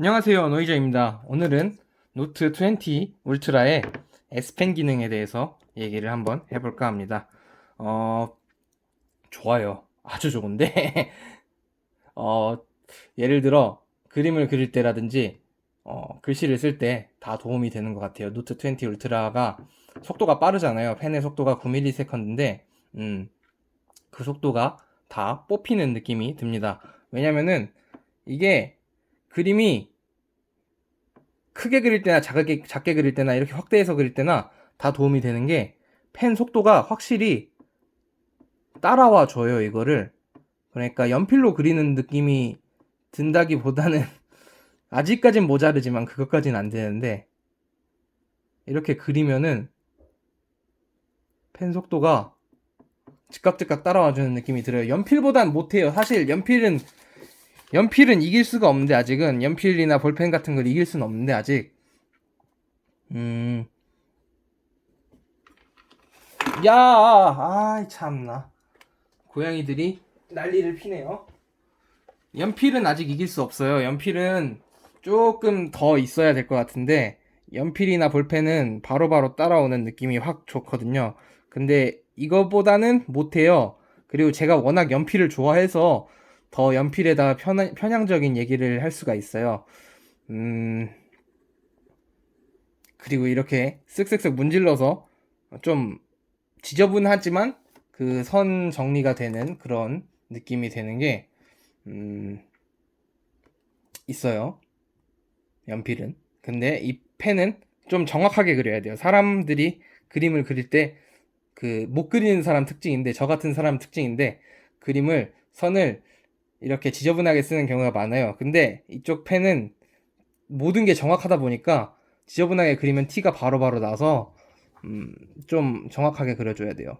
안녕하세요 노이저입니다. 오늘은 노트 20 울트라의 S펜 기능에 대해서 얘기를 한번 해볼까 합니다. 어 좋아요. 아주 좋은데? 어 예를 들어 그림을 그릴 때라든지 어, 글씨를 쓸 때 다 도움이 되는 것 같아요. 노트 20 울트라가 속도가 빠르잖아요. 펜의 속도가 9ms인데 음, 그 속도가 다 뽑히는 느낌이 듭니다. 왜냐면은 이게 그림이 크게 그릴 때나 작게, 작게 그릴 때나 이렇게 확대해서 그릴 때나 다 도움이 되는 게 펜 속도가 확실히 따라와 줘요, 이거를. 그러니까 연필로 그리는 느낌이 든다기 보다는 아직까진 모자르지만 그것까진 안 되는데 이렇게 그리면은 펜 속도가 즉각즉각 따라와 주는 느낌이 들어요. 연필보단 못해요. 사실 연필은 연필은 이길 수가 없는데 아직은 연필이나 볼펜 같은 걸 이길 수는 없는데 아직 음. 야, 아이 참나. 고양이들이 난리를 피네요. 연필은 아직 이길 수 없어요. 연필은 조금 더 있어야 될 것 같은데 연필이나 볼펜은 바로바로 따라오는 느낌이 확 좋거든요. 근데 이거보다는 못해요. 그리고 제가 워낙 연필을 좋아해서 더 연필에다 편, 편향적인 얘기를 할 수가 있어요. 음, 그리고 이렇게 쓱쓱쓱 문질러서 좀 지저분하지만 그 선 정리가 되는 그런 느낌이 되는 게, 음, 있어요. 연필은. 근데 이 펜은 좀 정확하게 그려야 돼요. 사람들이 그림을 그릴 때 그 못 그리는 사람 특징인데, 저 같은 사람 특징인데, 그림을, 선을 이렇게 지저분하게 쓰는 경우가 많아요. 근데 이쪽 펜은 모든 게 정확하다 보니까 지저분하게 그리면 티가 바로 바로 나서 음, 좀 정확하게 그려줘야 돼요.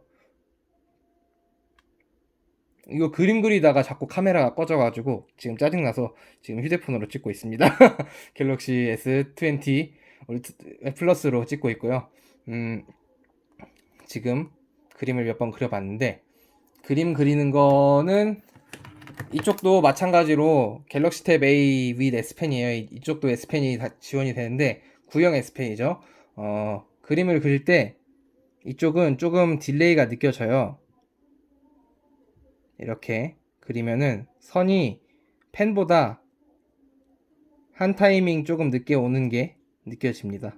이거 그림 그리다가 자꾸 카메라가 꺼져가지고 지금 짜증나서 지금 휴대폰으로 찍고 있습니다. 갤럭시 S20 플러스로 찍고 있고요. 음, 지금 그림을 몇 번 그려봤는데 그림 그리는 거는 이쪽도 마찬가지로 갤럭시 탭 A with S펜이에요. 이쪽도 S펜이 다 지원이 되는데 구형 S펜이죠. 어, 그림을 그릴 때 이쪽은 조금 딜레이가 느껴져요. 이렇게 그리면은 선이 펜보다 한 타이밍 조금 늦게 오는 게 느껴집니다.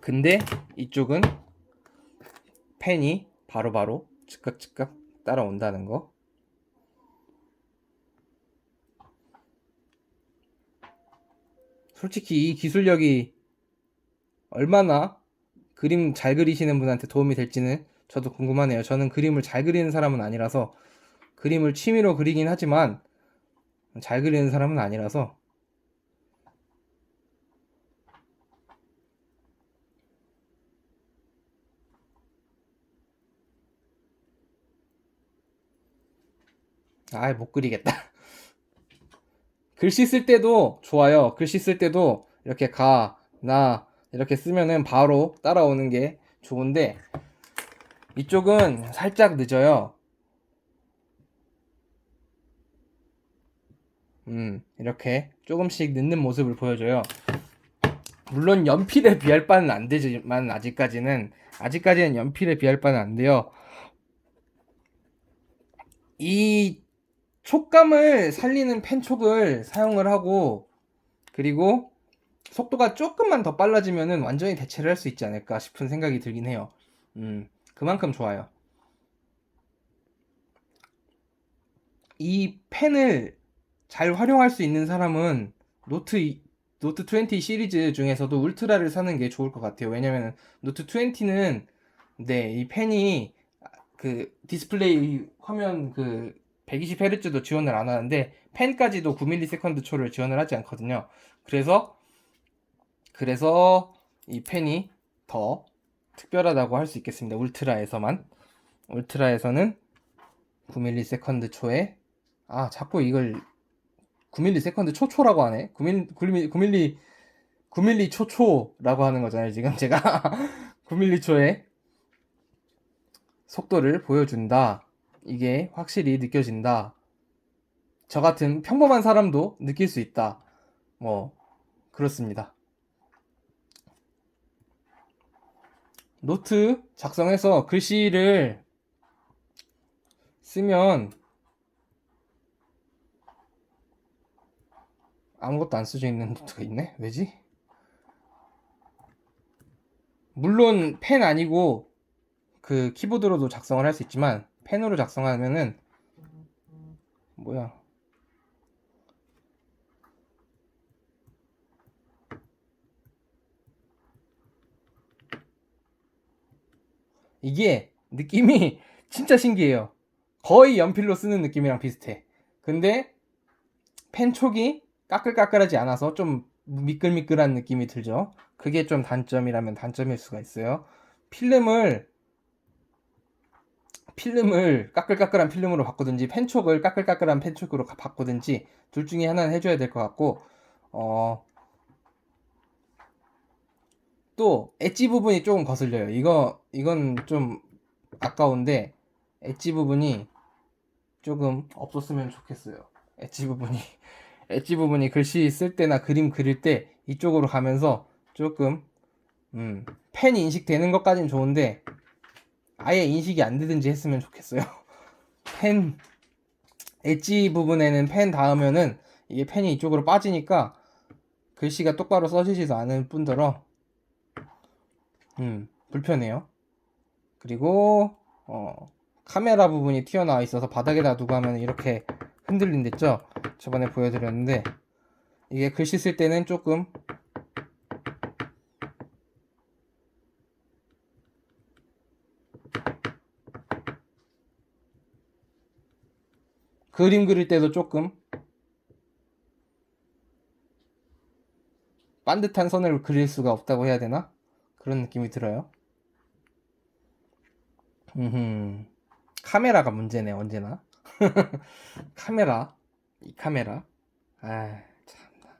근데 이쪽은 펜이 바로바로 즉각즉각 따라온다는 거. 솔직히 이 기술력이 얼마나 그림 잘 그리시는 분한테 도움이 될지는 저도 궁금하네요. 저는 그림을 잘 그리는 사람은 아니라서 그림을 취미로 그리긴 하지만 잘 그리는 사람은 아니라서 아이, 못 그리겠다. 글씨 쓸 때도 좋아요. 글씨 쓸 때도 이렇게 가, 나, 이렇게 쓰면은 바로 따라오는 게 좋은데, 이쪽은 살짝 늦어요. 음, 이렇게 조금씩 늦는 모습을 보여줘요. 물론 연필에 비할 바는 안 되지만, 아직까지는, 아직까지는 연필에 비할 바는 안 돼요. 이 촉감을 살리는 펜촉을 사용을 하고 그리고 속도가 조금만 더 빨라지면은 완전히 대체를 할 수 있지 않을까 싶은 생각이 들긴 해요. 음, 그만큼 좋아요. 이 펜을 잘 활용할 수 있는 사람은 노트 이- 노트 20 시리즈 중에서도 울트라를 사는 게 좋을 것 같아요. 왜냐면 노트 20는 네, 이 펜이 그 디스플레이 화면 그 120Hz도 지원을 안 하는데 펜까지도 9ms 초를 지원을 하지 않거든요. 그래서 그래서 이 펜이 더 특별하다고 할 수 있겠습니다. 울트라에서만 울트라에서는 9ms 초에 아 자꾸 이걸 9ms 초초라고 하네. 9mm 9mm 9mm 초초라고 하는 거잖아요. 지금 제가 9mm 초에 속도를 보여준다. 이게 확실히 느껴진다. 저 같은 평범한 사람도 느낄 수 있다. 뭐, 그렇습니다. 노트 작성해서 글씨를 쓰면 아무것도 안 써져 있는 노트가 있네? 왜지? 물론 펜 아니고 그 키보드로도 작성을 할 수 있지만 펜으로 작성하면은 뭐야 이게 느낌이 진짜 신기해요. 거의 연필로 쓰는 느낌이랑 비슷해. 근데 펜 촉이 까끌까끌하지 않아서 좀 미끌미끌한 느낌이 들죠. 그게 좀 단점이라면 단점일 수가 있어요. 필름을 필름을 까끌까끌한 필름으로 바꾸든지 펜촉을 까끌까끌한 펜촉으로 바꾸든지 둘 중에 하나는 해줘야 될 것 같고 어, 또 엣지 부분이 조금 거슬려요. 이거 이건 좀 아까운데 엣지 부분이 조금 없었으면 좋겠어요. 엣지 부분이 엣지 부분이 글씨 쓸 때나 그림 그릴 때 이쪽으로 가면서 조금 음, 펜 인식되는 것까진 좋은데 아예 인식이 안 되든지 했으면 좋겠어요. 펜 엣지 부분에는 펜 닿으면은 이게 펜이 이쪽으로 빠지니까 글씨가 똑바로 써지지도 않을 뿐더러 음 불편해요. 그리고 어, 카메라 부분이 튀어나와 있어서 바닥에다 두고 하면 이렇게 흔들린댔죠? 저번에 보여드렸는데 이게 글씨 쓸 때는 조금 그림 그릴 때도 조금 반듯한 선을 그릴 수가 없다고 해야 되나? 그런 느낌이 들어요. 음, 카메라가 문제네, 언제나. 카메라. 이 카메라. 아, 참나.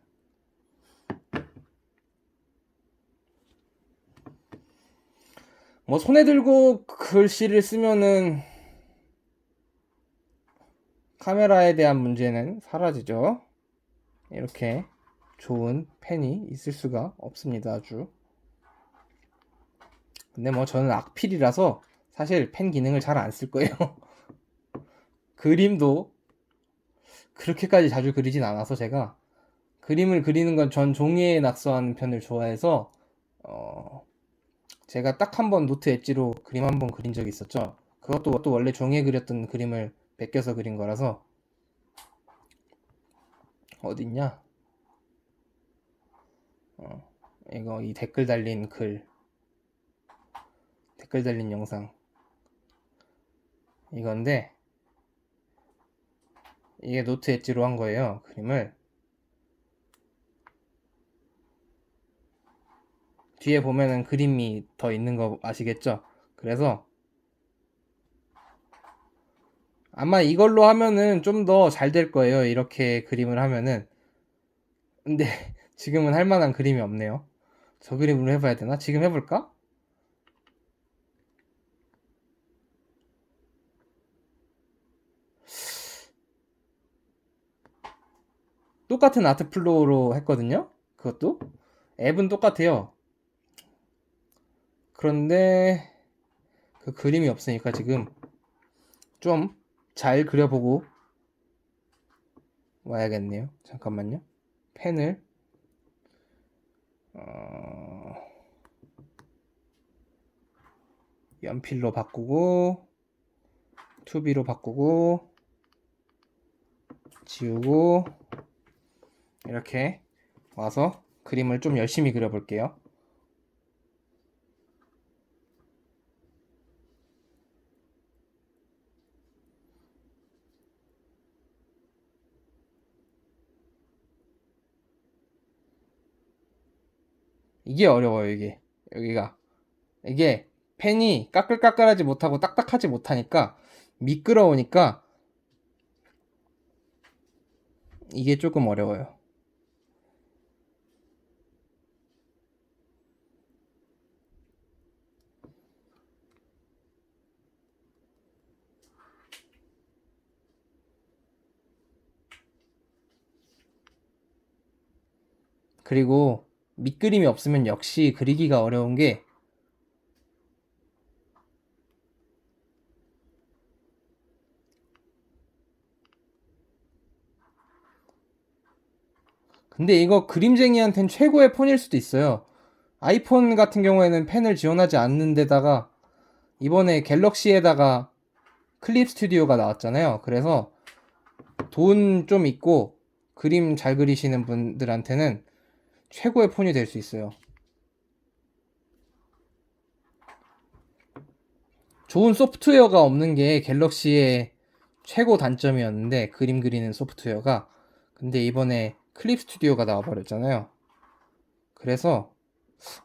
뭐, 손에 들고 글씨를 쓰면은, 카메라에 대한 문제는 사라지죠. 이렇게 좋은 펜이 있을 수가 없습니다, 아주. 근데 뭐 저는 악필이라서 사실 펜 기능을 잘 안 쓸 거예요. 그림도 그렇게까지 자주 그리진 않아서 제가 그림을 그리는 건 전 종이에 낙서하는 편을 좋아해서 어 제가 딱 한 번 노트 엣지로 그림 한 번 그린 적이 있었죠. 그것도 또 원래 종이에 그렸던 그림을 베껴서 그린 거라서 어딨냐? 어, 이거 이 댓글 달린 글 댓글 달린 영상 이건데 이게 노트 엣지로 한 거예요 그림을 뒤에 보면은 그림이 더 있는 거 아시겠죠? 그래서 아마 이걸로 하면은 좀 더 잘 될 거예요. 이렇게 그림을 하면은. 근데 지금은 할 만한 그림이 없네요. 저 그림으로 해봐야 되나? 지금 해볼까? 똑같은 아트 플로우로 했거든요. 그것도 앱은 똑같아요. 그런데 그 그림이 없으니까 지금 좀 잘 그려보고 와야겠네요. 잠깐만요. 펜을 어... 연필로 바꾸고 투비로 바꾸고 지우고 이렇게 와서 그림을 좀 열심히 그려볼게요. 이게 어려워요, 이게. 여기가. 이게 펜이 까끌까끌하지 못하고 딱딱하지 못하니까 미끄러우니까 이게 조금 어려워요. 그리고 밑그림이 없으면 역시 그리기가 어려운 게 근데 이거 그림쟁이한텐 최고의 폰일 수도 있어요. 아이폰 같은 경우에는 펜을 지원하지 않는 데다가 이번에 갤럭시에다가 클립 스튜디오가 나왔잖아요. 그래서 돈 좀 있고 그림 잘 그리시는 분들한테는 최고의 폰이 될 수 있어요. 좋은 소프트웨어가 없는 게 갤럭시의 최고 단점이었는데 그림 그리는 소프트웨어가 근데 이번에 클립 스튜디오가 나와버렸잖아요. 그래서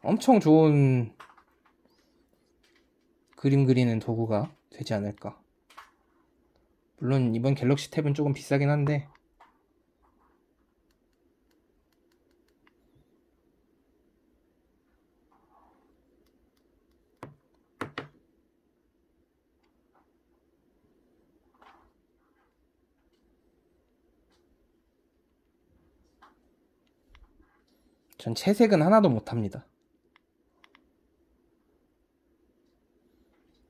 엄청 좋은 그림 그리는 도구가 되지 않을까. 물론 이번 갤럭시 탭은 조금 비싸긴 한데 전 채색은 하나도 못합니다.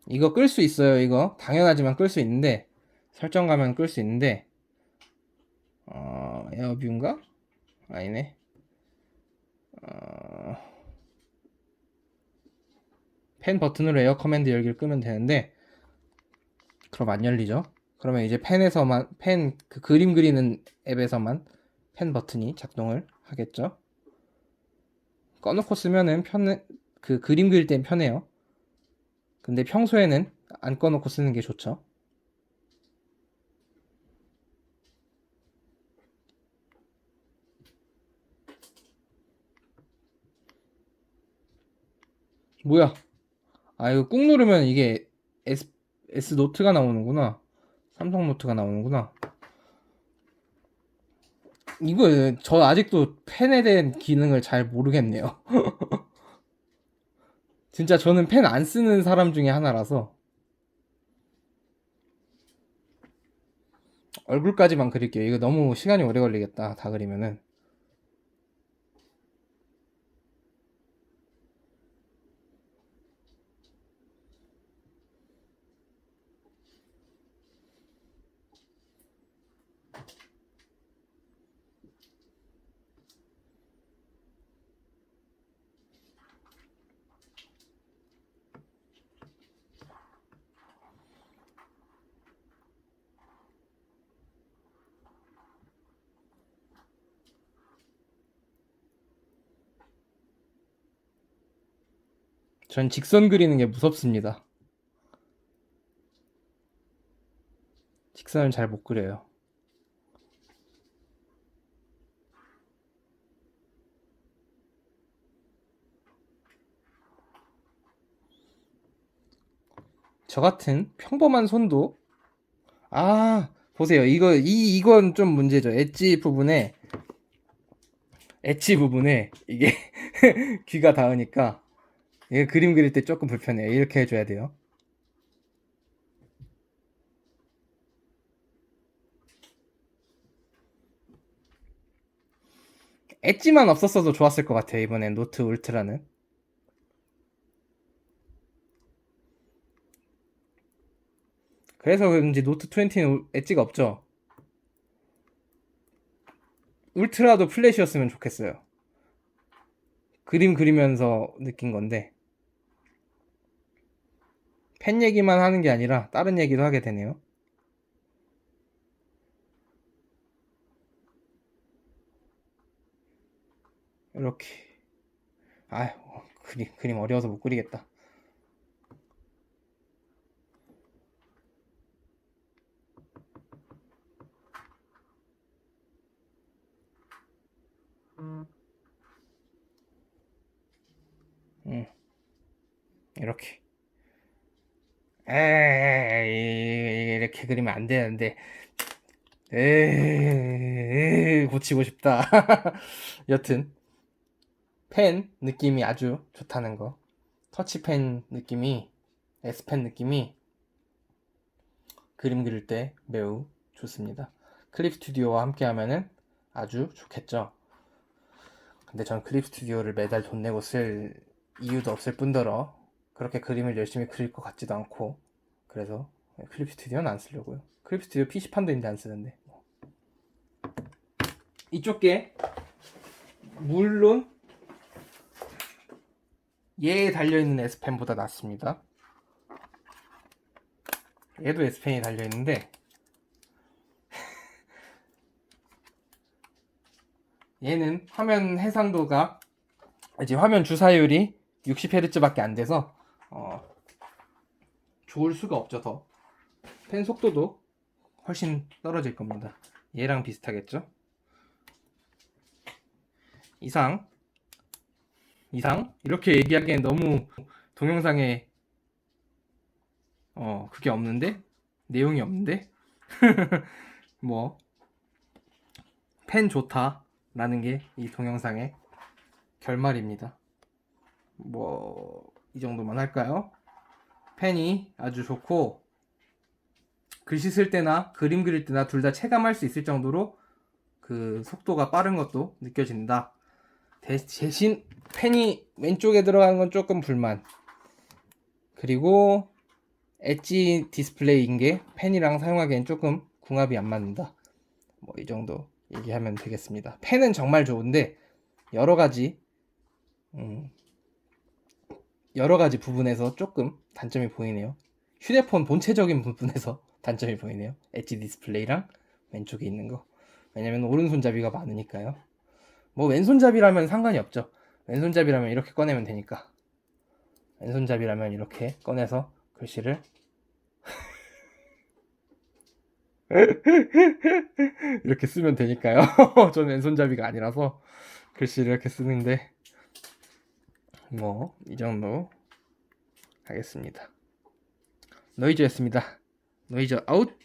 이거 끌 수 있어요, 이거. 당연하지만 끌 수 있는데, 설정 가면 끌 수 있는데, 어, 에어뷰인가? 아니네. 어, 펜 버튼으로 에어 커맨드 열기를 끄면 되는데, 그럼 안 열리죠? 그러면 이제 펜에서만, 펜, 그 그림 그리는 앱에서만 펜 버튼이 작동을 하겠죠? 꺼놓고 쓰면은 편, 그 그림 그릴 땐 편해요. 근데 평소에는 안 꺼놓고 쓰는 게 좋죠. 뭐야? 아, 이거 꾹 누르면 이게 S, S 노트가 나오는구나. 삼성 노트가 나오는구나. 이거 저 아직도 펜에 대한 기능을 잘 모르겠네요. 진짜 저는 펜 안 쓰는 사람 중에 하나라서 얼굴까지만 그릴게요. 이거 너무 시간이 오래 걸리겠다. 다 그리면은. 전 직선 그리는 게 무섭습니다. 직선을 잘 못 그려요. 저 같은 평범한 손도 아 보세요 이거 이 이건 좀 문제죠 엣지 부분에 엣지 부분에 이게 귀가 닿으니까 이게 그림 그릴 때 조금 불편해요 이렇게 해줘야 돼요 엣지만 없었어도 좋았을 것 같아요 이번엔 노트 울트라는 그래서 그런지 노트 20는 엣지가 없죠. 울트라도 플래시였으면 좋겠어요. 그림 그리면서 느낀 건데 펜 얘기만 하는 게 아니라 다른 얘기도 하게 되네요. 이렇게 아휴 그림 그림 어려워서 못 그리겠다. 음. 이렇게. 에이, 이렇게 그리면 안 되는데. 에이, 고치고 싶다. 여튼, 펜 느낌이 아주 좋다는 거. 터치펜 느낌이, S펜 느낌이 그림 그릴 때 매우 좋습니다. 클립 스튜디오와 함께 하면은 아주 좋겠죠. 근데 전 클립 스튜디오를 매달 돈 내고 쓸 이유도 없을 뿐더러 그렇게 그림을 열심히 그릴 것 같지도 않고 그래서 클립 스튜디오는 안 쓰려고요. 클립 스튜디오 PC판도 있는데 안 쓰는데. 이쪽 게 물론 얘에 달려있는 S펜보다 낫습니다. 얘도 S펜이 달려있는데 얘는 화면 해상도가 이제 화면 주사율이 60Hz밖에 안 돼서 어, 좋을 수가 없죠 더. 펜 속도도 훨씬 떨어질 겁니다. 얘랑 비슷하겠죠? 이상 이상 이렇게 얘기하기엔 너무 동영상에 어 그게 없는데 내용이 없는데 뭐 펜 좋다라는 게 이 동영상의 결말입니다. 뭐 이 정도만 할까요? 펜이 아주 좋고 글씨 쓸 때나 그림 그릴 때나 둘 다 체감할 수 있을 정도로 그 속도가 빠른 것도 느껴진다. 대, 대신 펜이 왼쪽에 들어가는 건 조금 불만. 그리고 엣지 디스플레이인 게 펜이랑 사용하기엔 조금 궁합이 안 맞는다. 뭐 이 정도 얘기하면 되겠습니다. 펜은 정말 좋은데 여러 가지 음, 여러 가지 부분에서 조금 단점이 보이네요. 휴대폰 본체적인 부분에서 단점이 보이네요. 엣지 디스플레이랑 왼쪽에 있는 거. 왜냐면 오른손잡이가 많으니까요. 뭐 왼손잡이라면 상관이 없죠. 왼손잡이라면 이렇게 꺼내면 되니까. 왼손잡이라면 이렇게 꺼내서 글씨를 이렇게 쓰면 되니까요. 저는 왼손잡이가 아니라서 글씨를 이렇게 쓰는데 뭐 이 정도 하겠습니다. 노이즈였습니다. 노이즈 아웃.